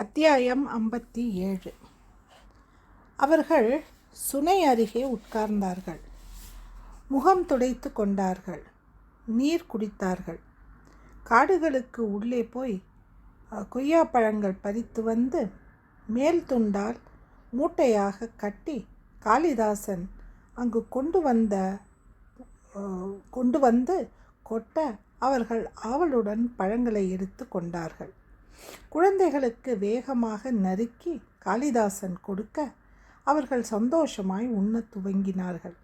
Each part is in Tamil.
அத்தியாயம் ஐம்பத்தி ஏழு. அவர்கள் சுனை அருகே உட்கார்ந்தார்கள். முகம் துடைத்து கொண்டார்கள். நீர் குடித்தார்கள். காடுகளுக்கு உள்ளே போய் கொய்யா கொய்யாப்பழங்கள் பறித்து வந்து மேல் துண்டால் மூட்டையாக கட்டி காளிதாசன் அங்கு கொண்டு வந்த கொண்டு வந்து கொட்ட அவர்கள் ஆவலுடன் பழங்களை எடுத்து கொண்டார்கள். குழந்தைகளுக்கு வேகமாக நறுக்கி காளிதாசன் கொடுக்க அவர்கள் சந்தோஷமாய் உண்ணத் துவங்கினார்கள்.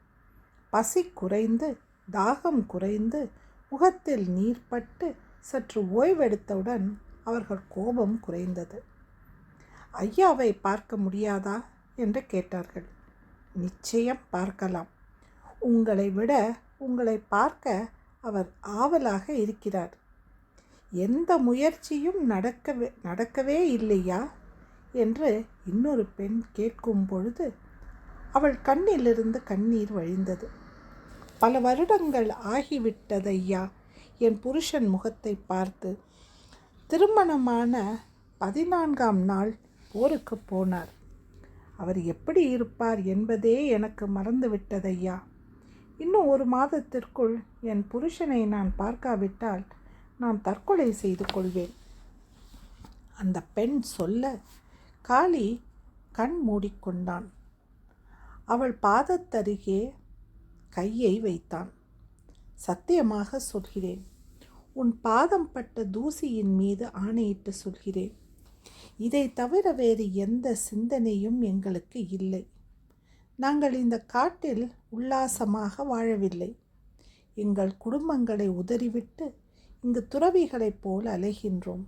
பசி குறைந்து தாகம் குறைந்து முகத்தில் நீர் பட்டு சற்று ஓய்வெடுத்தவுடன் அவர்கள் கோபம் குறைந்தது. ஐயாவை பார்க்க முடியாதா? என்று கேட்டார்கள். நிச்சயம் பார்க்கலாம். உங்களை விட உங்களை பார்க்க அவர் ஆவலாக இருக்கிறார். எந்த முயற்சியும் நடக்கவே நடக்கவே இல்லையா? என்று இன்னொரு பெண் கேட்கும் பொழுது அவள் கண்ணிலிருந்து கண்ணீர் வழிந்தது. பல வருடங்கள் ஆகிவிட்டதையா? என் புருஷன் முகத்தை பார்த்து திருமணமான பதினான்காம் நாள் போருக்கு போனார். அவர் எப்படி இருப்பார் என்பதே எனக்கு மறந்துவிட்டதையா? இன்னும் ஒரு மாதத்திற்குள் என் புருஷனை நான் பார்க்காவிட்டால் நான் தற்கொலை செய்து கொள்வேன். அந்த பெண் சொல்ல காளி கண் மூடிக்கொண்டான். அவள் பாதத்தருகே கையை வைத்தான். சத்தியமாக சொல்கிறேன். உன் பாதம் பட்ட தூசியின் மீது ஆணையிட்டு சொல்கிறேன். இதை தவிர வேறு எந்த சிந்தனையும் எங்களுக்கு இல்லை. நாங்கள் இந்த காட்டில் உல்லாசமாக வாழவில்லை. எங்கள் குடும்பங்களை உதறிவிட்டு இங்கு துறவிகளைப் போல் அலைகின்றோம்.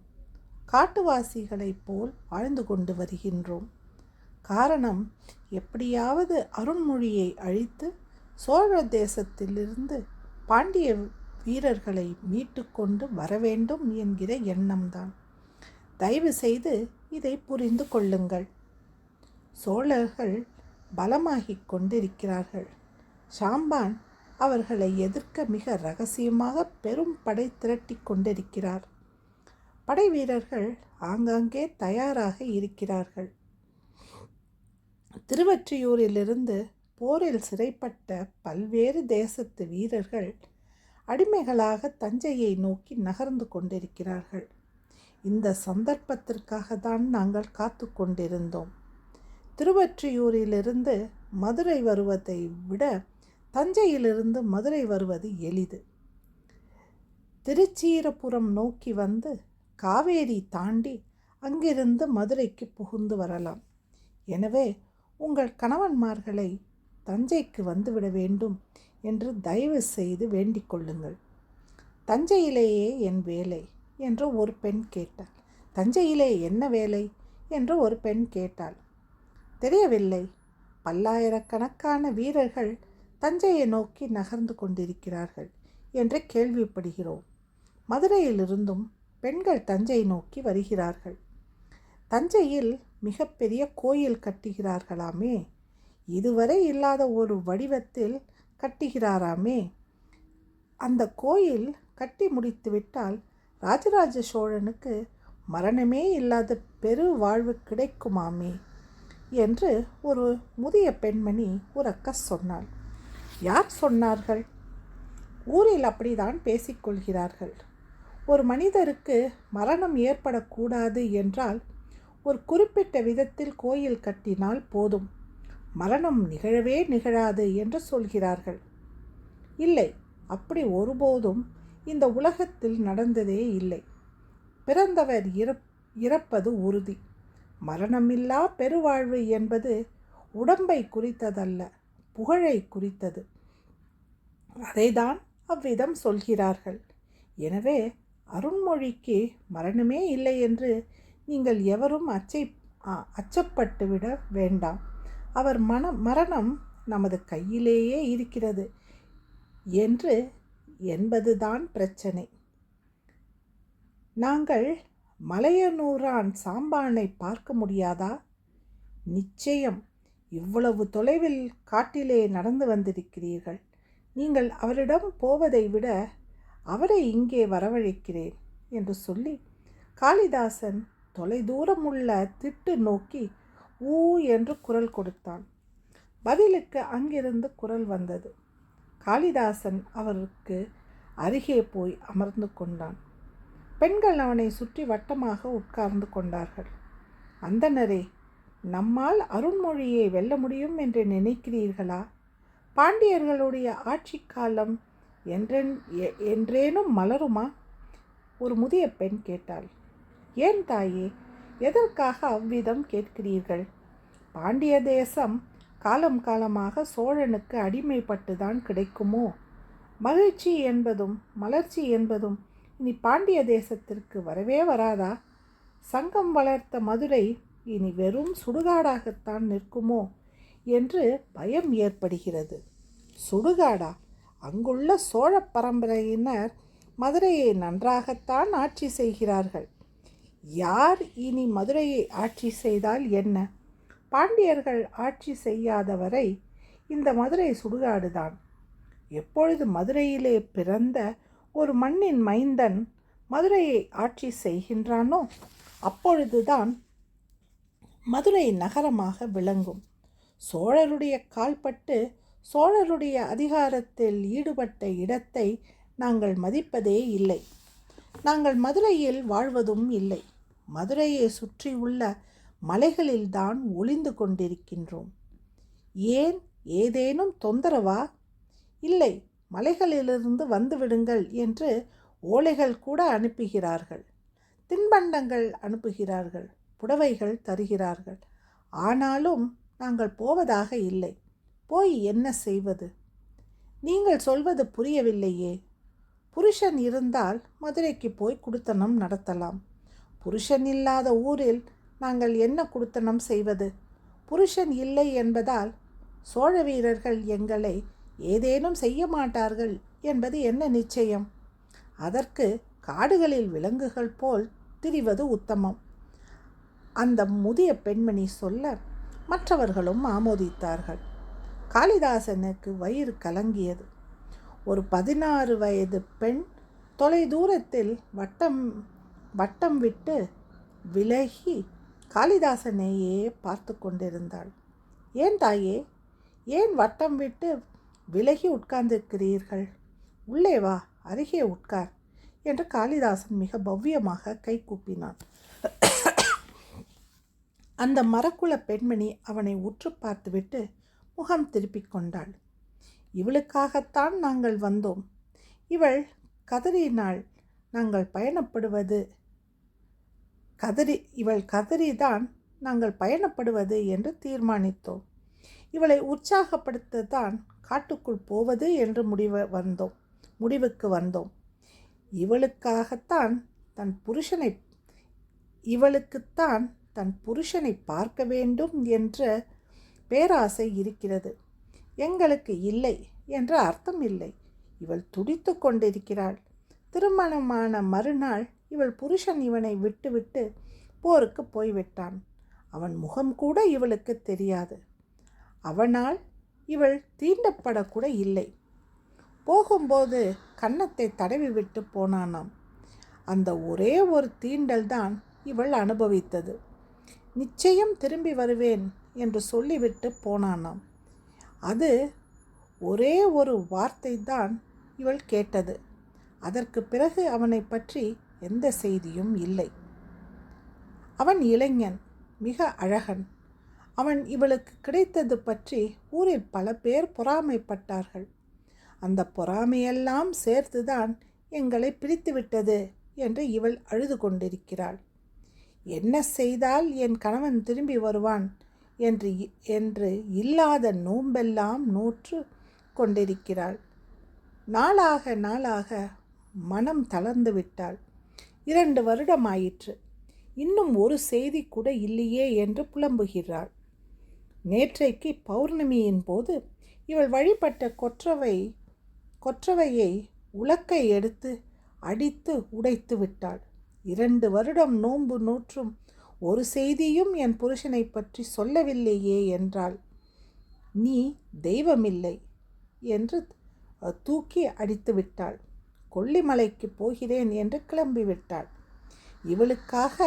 காட்டுவாசிகளைப் போல் வாழ்ந்து கொண்டு வருகின்றோம். காரணம் எப்படியாவது அருண்மொழியை அழித்து சோழ தேசத்திலிருந்து பாண்டிய வீரர்களை மீட்டுக்கொண்டு வரவேண்டும் என்கிற எண்ணம்தான். தயவு செய்து இதை புரிந்து கொள்ளுங்கள். சோழர்கள் பலமாகிக் கொண்டிருக்கிறார்கள். ஷாம்பான் அவர்களை எதிர்க்க மிக ரகசியமாக பெரும் படை திரட்டி கொண்டிருக்கிறார். படை வீரர்கள் ஆங்காங்கே தயாராக இருக்கிறார்கள். திருவற்றியூரிலிருந்து போரில் சிறைப்பட்ட பல்வேறு தேசத்து வீரர்கள் அடிமைகளாக தஞ்சையை நோக்கி நகர்ந்து கொண்டிருக்கிறார்கள். இந்த சந்தர்ப்பத்திற்காக தான் நாங்கள் காத்து கொண்டிருந்தோம். திருவற்றியூரிலிருந்து மதுரை வருவதை விட தஞ்சையிலிருந்து மதுரை வருவது எளிது. திருச்சீரபுரம் நோக்கி வந்து காவேரி தாண்டி அங்கிருந்து மதுரைக்கு புகுந்து வரலாம். எனவே உங்கள் கணவன்மார்களை தஞ்சைக்கு வந்துவிட வேண்டும் என்று தயவு செய்து வேண்டிக் கொள்ளுங்கள். தஞ்சையிலேயே என் வேலை என்று ஒரு பெண் கேட்டாள். தஞ்சையிலே என்ன வேலை என்று ஒரு பெண் கேட்டாள். தெரியவில்லை. பல்லாயிரக்கணக்கான வீரர்கள் தஞ்சையை நோக்கி நகர்ந்து கொண்டிருக்கிறார்கள் என்று கேள்விப்படுகிறோம். மதுரையிலிருந்தும் பெண்கள் தஞ்சை நோக்கி வருகிறார்கள். தஞ்சையில் மிகப்பெரிய கோயில் கட்டுகிறார்களாமே. இதுவரை இல்லாத ஒரு வடிவத்தில் கட்டுகிறாராமே. அந்த கோயில் கட்டி முடித்துவிட்டால் ராஜராஜ சோழனுக்கு மரணமே இல்லாத பெரு வாழ்வு கிடைக்குமாமே என்று ஒரு முதிய பெண்மணி உறக்க சொன்னாள். யார் சொன்னார்கள்? ஊரில் அப்படிதான் பேசிக்கொள்கிறார்கள். ஒரு மனிதருக்கு மரணம் ஏற்படக்கூடாது என்றால் ஒரு குறிப்பிட்ட விதத்தில் கோயில் கட்டினால் போதும். மரணம் நிகழவே நிகழாது என்று சொல்கிறார்கள். இல்லை அப்படி ஒருபோதும் இந்த உலகத்தில் நடந்ததே இல்லை. பிறந்தவர் இறப் இறப்பது உறுதி. மரணமில்லா பெருவாழ்வு என்பது உடம்பை குறித்ததல்ல. புகழை குறித்தது. அதைதான் அவ்விதம் சொல்கிறார்கள். எனவே அருண்மொழிக்கு மரணமே இல்லை என்று நீங்கள் எவரும் அச்சை அச்சப்பட்டுவிட வேண்டாம். அவர் மன மரணம் நமது கையிலேயே இருக்கிறது என்று என்பதுதான் பிரச்சனை. நாங்கள் மலையனூரான் சாம்பானை பார்க்க முடியாதா? நிச்சயம் இவ்வளவு தொலைவில் காட்டிலே நடந்து வந்திருக்கிறீர்கள். நீங்கள் அவரிடம் போவதை விட அவரை இங்கே வரவழைக்கிறேன் என்று சொல்லி காளிதாசன் தொலைதூரமுள்ள திட்டு நோக்கி ஊ என்று குரல் கொடுத்தான். பதிலுக்கு அங்கிருந்து குரல் வந்தது. காளிதாசன் அவருக்கு அருகே போய் அமர்ந்து கொண்டான். பெண்கள் அவனை சுற்றி வட்டமாக உட்கார்ந்து கொண்டார்கள். அந்தனரே நம்மால் அருண்மொழியை வெல்ல முடியும் என்று நினைக்கிறீர்களா? பாண்டியர்களுடைய ஆட்சி காலம் என்றென் என்றேனும் மலருமா? ஒரு முதிய பெண் கேட்டாள். ஏன் தாயே எதற்காக அவ்விதம் கேட்கிறீர்கள்? பாண்டிய தேசம் காலம் காலமாக சோழனுக்கு அடிமைப்பட்டுதான் கிடைக்குமோ? மகிழ்ச்சி என்பதும் மலர்ச்சி என்பதும் இனி பாண்டிய தேசத்திற்கு வரவே வராதா? சங்கம் வளர்த்த மதுரை இனி வெறும் சுடுகாடாகத்தான் நிற்குமோ என்று பயம் ஏற்படுகிறது. சுடுகாடா அங்குள்ள சோழ பரம்பரையினர் மதுரையை நன்றாகத்தான் ஆட்சி செய்கிறார்கள். யார் இனி மதுரையை ஆட்சி செய்தால் என்ன? பாண்டியர்கள் ஆட்சி செய்யாதவரை இந்த மதுரை சுடுகாடுதான். எப்பொழுது மதுரையிலே பிறந்த ஒரு மண்ணின் மைந்தன் மதுரையை ஆட்சி செய்கின்றானோ அப்பொழுதுதான் மதுரை நகரமாக விளங்கும். சோழருடைய கால்பட்டு சோழருடைய அதிகாரத்தில் ஈடுபட்ட இடத்தை நாங்கள் மதிப்பதே இல்லை. நாங்கள் மதுரையில் வாழ்வதும் இல்லை. மதுரையை சுற்றியுள்ள மலைகளில்தான் ஒளிந்து கொண்டிருக்கின்றோம். ஏன் ஏதேனும் தொந்தரவா? இல்லை மலைகளிலிருந்து வந்துவிடுங்கள் என்று ஓலைகள் கூட அனுப்புகிறார்கள். தின்பண்டங்கள் அனுப்புகிறார்கள். புடவைகள் தருகிறார்கள். ஆனாலும் நாங்கள் போவதாக இல்லை. போய் என்ன செய்வது? நீங்கள் சொல்வது புரியவில்லையே. புருஷன் இருந்தால் மதுரைக்கு போய் குடுத்தனம் நடத்தலாம். புருஷன் இல்லாத ஊரில் நாங்கள் என்ன குடுத்தனம் செய்வது? புருஷன் இல்லை என்பதால் சோழ வீரர்கள் எங்களை ஏதேனும் செய்ய மாட்டார்கள் என்பது என்ன நிச்சயம்? அதற்கு காடுகளில் விலங்குகள் போல் திரிவது உத்தமம். அந்த முதிய பெண்மணி சொல்ல மற்றவர்களும் ஆமோதித்தார்கள். காளிதாசனுக்கு வயிறு கலங்கியது. ஒரு பதினாறு வயது பெண் தொலை தூரத்தில் வட்டம் வட்டம் விட்டு விலகி காளிதாசனையே பார்த்து கொண்டிருந்தாள். ஏன் தாயே ஏன் வட்டம் விட்டு விலகி உட்கார்ந்திருக்கிறீர்கள்? உள்ளே வா அருகே உட்கார் என்று காளிதாசன் மிக பவ்யமாக கை கூப்பினான். அந்த மரக்குல பெண்மணி அவனை உற்று பார்த்துவிட்டு முகம் திருப்பிக் கொண்டாள். இவளுக்காகத்தான் நாங்கள் வந்தோம். இவள் கதறினாள் நாங்கள் பயணப்படுவது கதறி இவள் கதறிதான் நாங்கள் பயணப்படுவது என்று தீர்மானித்தோம். இவளை உற்சாகப்படுத்தத்தான் காட்டுக்குள் போவது என்று முடிவு வந்தோம் முடிவுக்கு வந்தோம். இவளுக்காகத்தான் தன் புருஷனை இவளுக்குத்தான் தன் புருஷனை பார்க்க வேண்டும் என்ற பேராசை இருக்கிறது. எங்களுக்கு இல்லை என்ற அர்த்தம் இல்லை. இவள் துடித்து கொண்டிருக்கிறாள். திருமணமான மறுநாள் இவள் புருஷன் இவனை விட்டுவிட்டு போருக்கு போய்விட்டான். அவன் முகம் கூட இவளுக்கு தெரியாது. அவனால் இவள் தீண்டப்படக்கூட இல்லை. போகும்போது கன்னத்தை தடவி விட்டு போனானாம். அந்த ஒரே ஒரு தீண்டல்தான் இவள் அனுபவித்தது. நிச்சயம் திரும்பி வருவேன் என்று சொல்லிவிட்டு போனானாம். அது ஒரே ஒரு வார்த்தை தான் இவள் கேட்டது. அதற்கு பிறகு அவனை பற்றி எந்த செய்தியும் இல்லை. அவன் இளைஞன் மிக அழகன். அவன் இவளுக்கு கிடைத்தது பற்றி ஊரில் பல பேர் பொறாமைப்பட்டார்கள். அந்த பொறாமையெல்லாம் சேர்த்துதான் எங்களை பிரித்துவிட்டது என்று இவள் அழுது கொண்டிருக்கிறாள். என்ன செய்தால் என் கணவன் திரும்பி வருவான்? என்று என்று இல்லாத நோம்பெல்லாம் நூற்று கொண்டிருக்கிறாள். நாளாக நாளாக மனம் தளர்ந்து விட்டாள். இரண்டு வருடம் ஆயிற்று இன்னும் ஒரு செய்தி கூட இல்லையே என்று புலம்புகிறாள். நேற்றைக்கு பௌர்ணமியின் போது இவள் வழிபட்ட கொற்றவை கொற்றவையை உலக்கை எடுத்து அடித்து உடைத்து விட்டாள். இரண்டு வருடம் நோன்பு நூற்றும் ஒரு செய்தியும் என் புருஷனை பற்றி சொல்லவில்லையே என்றாள். நீ தெய்வமில்லை என்று தூக்கி அடித்து விட்டாள் கொல்லிமலைக்கு போகிறேன் என்று கிளம்பிவிட்டாள். இவளுக்காக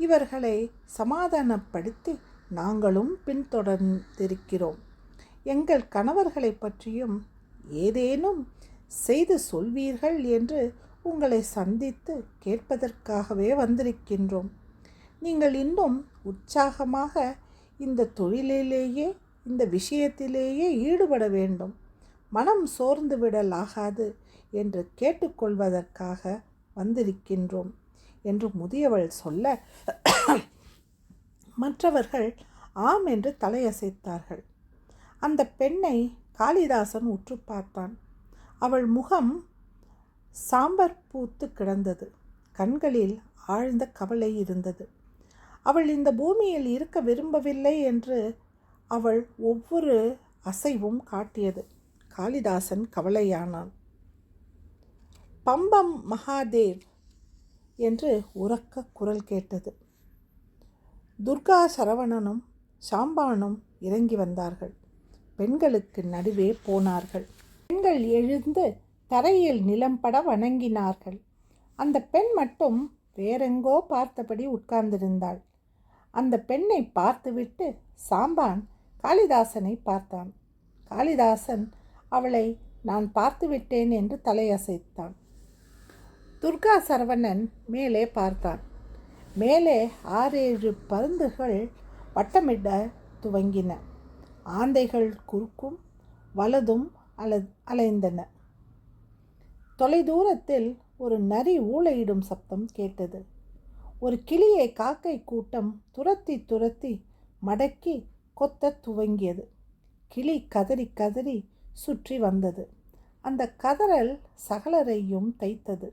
இவர்களை சமாதானப்படுத்தி நாங்களும் பின்தொடர்ந்திருக்கிறோம். எங்கள் கணவர்களை பற்றியும் ஏதேனும் செய்து சொல்வீர்கள் என்று உங்களை சந்தித்து கேட்பதற்காகவே வந்திருக்கின்றோம். நீங்கள் இன்னும் உற்சாகமாக இந்த தொழிலிலேயே இந்த விஷயத்திலேயே ஈடுபட வேண்டும். மனம் சோர்ந்து விடலாகாது என்று கேட்டுக்கொள்வதற்காக வந்திருக்கின்றோம் என்று முதியவள் சொல்ல மற்றவர்கள் ஆம் என்று தலையசைத்தார்கள். அந்த பெண்ணை காளிதாசன் உற்று பார்த்தான். அவள் முகம் சாம்பர் பூத்து கிடந்தது. கண்களில் ஆழ்ந்த கவலை இருந்தது. அவள் இந்த பூமியில் இருக்க விரும்பவில்லை என்று அவள் ஒவ்வொரு அசைவும் காட்டியது. காளிதாசன் கவலையானான். பம்பம் மகாதேவ் என்று உறக்க குரல் கேட்டது. துர்கா சரவணனும் சாம்பானும் இறங்கி வந்தார்கள். பெண்களுக்கு நடுவே போனார்கள். பெண்கள் எழுந்து தரையில் நிலம்பட வணங்கினார்கள். அந்த பெண் மட்டும் வேறெங்கோ பார்த்தபடி உட்கார்ந்திருந்தாள். அந்த பெண்ணை பார்த்துவிட்டு சாம்பான் காளிதாசனை பார்த்தான். காளிதாசன் அவளை நான் பார்த்துவிட்டேன் என்று தலையசைத்தான். துர்கா சரவணன் மேலே பார்த்தான். மேலே ஆறேழு பருந்துகள் வட்டமிட துவங்கின. ஆந்தைகள் குறுக்கும் வலதும் அல அலைந்தன. தொலைதூரத்தில் ஒரு நரி ஊளையிடும் சப்தம் கேட்டது. ஒரு கிளியை காக்கை கூட்டம் துரத்தி துரத்தி மடக்கி கொத்த துவங்கியது. கிளி கதறி கதறி சுற்றி வந்தது. அந்த கதறல் சகலரையும் தைத்தது.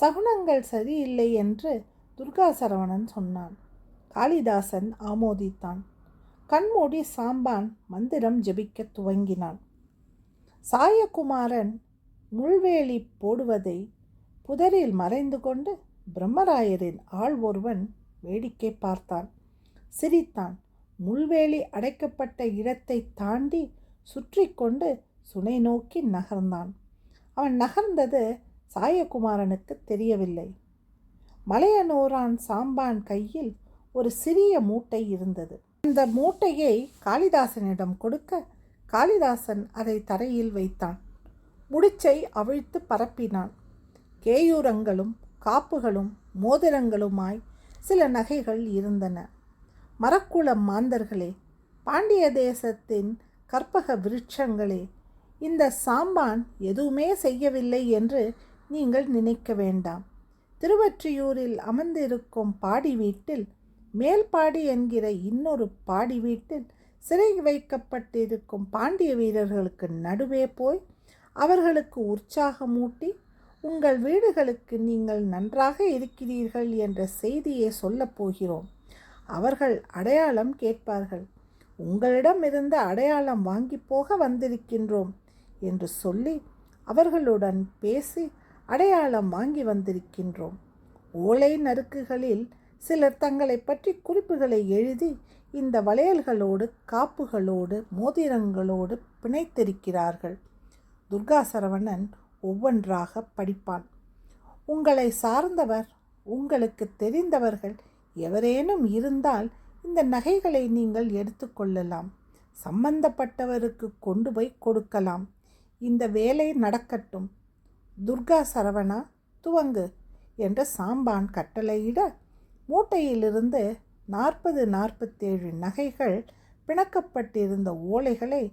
சகுனங்கள் சரியில்லை என்று துர்கா சரவணன் சொன்னான். காளிதாசன் ஆமோதித்தான். கண்மூடி சாம்பான் மந்திரம் ஜெபிக்க துவங்கினான். சாயகுமாரன் முள்வேலி போடுவதை புதரில் மறைந்து கொண்டு பிரம்மராயரின் ஆள் ஒருவன் வேடிக்கை பார்த்தான். சிரித்தான். முள்வேலி அடைக்கப்பட்ட இடத்தை தாண்டி சுற்றி கொண்டு சுனை நோக்கி நகர்ந்தான். அவன் நகர்ந்தது சாயகுமாரனுக்கு தெரியவில்லை. மலையனோரான் சாம்பான் கையில் ஒரு சிறிய மூட்டை இருந்தது. அந்த மூட்டையை காளிதாசனிடம் கொடுக்க காளிதாசன் அதை தரையில் வைத்தான். முடிச்சை அவிழ்த்து பரப்பினான். கேயூரங்களும் காப்புகளும் மோதிரங்களுமாய் சில நகைகள் இருந்தன. மரக்குளம் மாந்தர்களே பாண்டிய தேசத்தின் கற்பக விருட்சங்களே இந்த சாம்பான் எதுவுமே செய்யவில்லை என்று நீங்கள் நினைக்க வேண்டாம். திருவற்றியூரில் அமர்ந்திருக்கும் பாடி வீட்டில் மேல்பாடி என்கிற இன்னொரு பாடி வீட்டில் சிறை வைக்கப்பட்டிருக்கும் பாண்டிய வீரர்களுக்கு நடுவே போய் அவர்களுக்கு உற்சாகமூட்டி உங்கள் வீடுகளுக்கு நீங்கள் நன்றாக இருக்கிறீர்கள் என்ற செய்தியை சொல்லப் போகிறோம். அவர்கள் அடையாளம் கேட்பார்கள். உங்களிடமிருந்து அடையாளம் வாங்கி போக வந்திருக்கின்றோம் என்று சொல்லி அவர்களுடன் பேசி அடையாளம் வாங்கி வந்திருக்கின்றோம். ஓலை நறுக்குகளில் சிலர் தங்களை பற்றி குறிப்புகளை எழுதி இந்த வளையல்களோடு காப்புகளோடு மோதிரங்களோடு பிணைத்திருக்கிறார்கள். துர்கா சரவணன் ஒவ்வொன்றாக படிப்பான். உங்களை சார்ந்தவர் உங்களுக்கு தெரிந்தவர்கள் எவரேனும் இருந்தால் இந்த நகைகளை நீங்கள் எடுத்துக்கொள்ளலாம் சம்பந்தப்பட்டவருக்கு கொண்டு போய் கொடுக்கலாம். இந்த வேலை நடக்கட்டும். துர்கா சரவணா துவங்கு என்று சாம்பான் கட்டளையிட மூட்டையிலிருந்து நாற்பது நாற்பத்தேழு நகைகள் பிணக்கப்பட்டிருந்த ஓலைகளை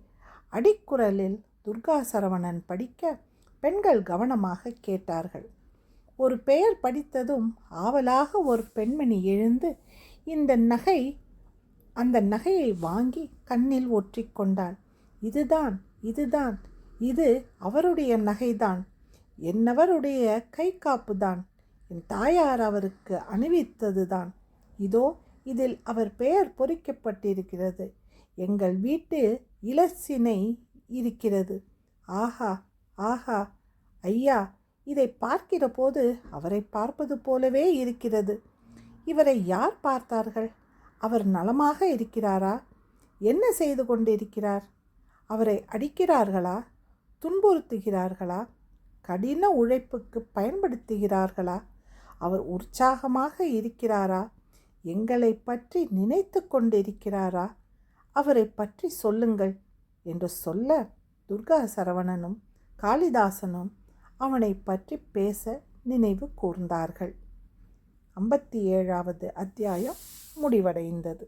அடிக்குரலில் துர்கா சரவணன் படிக்க பெண்கள் கவனமாக கேட்டார்கள். ஒரு பெயர் படித்ததும் ஆவலாக ஒரு பெண்மணி எழுந்து இந்த நகை அந்த நகையை வாங்கி கண்ணில் ஒற்றிக்கொண்டாள் இதுதான் இதுதான் இது அவருடைய நகைதான். என்னவருடைய கை காப்புதான். என் தாயார் அவருக்கு அணிவித்ததுதான். இதோ இதில் அவர் பெயர் பொறிக்கப்பட்டிருக்கிறது. எங்கள் வீட்டு இலசினை இருக்கிறது. ஆஹா ஆஹா. ஐயா இதை பார்க்கிற போது அவரை பார்ப்பது போலவே இருக்கிறது. இவரை யார் பார்த்தார்கள்? அவர் நலமாக இருக்கிறாரா? என்ன செய்து கொண்டிருக்கிறார்? அவரை அடிக்கிறார்களா? துன்புறுத்துகிறார்களா? கடின உழைப்புக்கு பயன்படுத்துகிறார்களா? அவர் உற்சாகமாக இருக்கிறாரா? எங்களை பற்றி நினைத்து கொண்டிருக்கிறாரா? அவரை பற்றி சொல்லுங்கள். என்று சொல்ல துர்கா சரவணனும் காளிதாசனும் அவனை பற்றி பேச நினைவு கூர்ந்தார்கள். ஐம்பத்தி ஏழாவது அத்தியாயம் முடிவடைந்தது.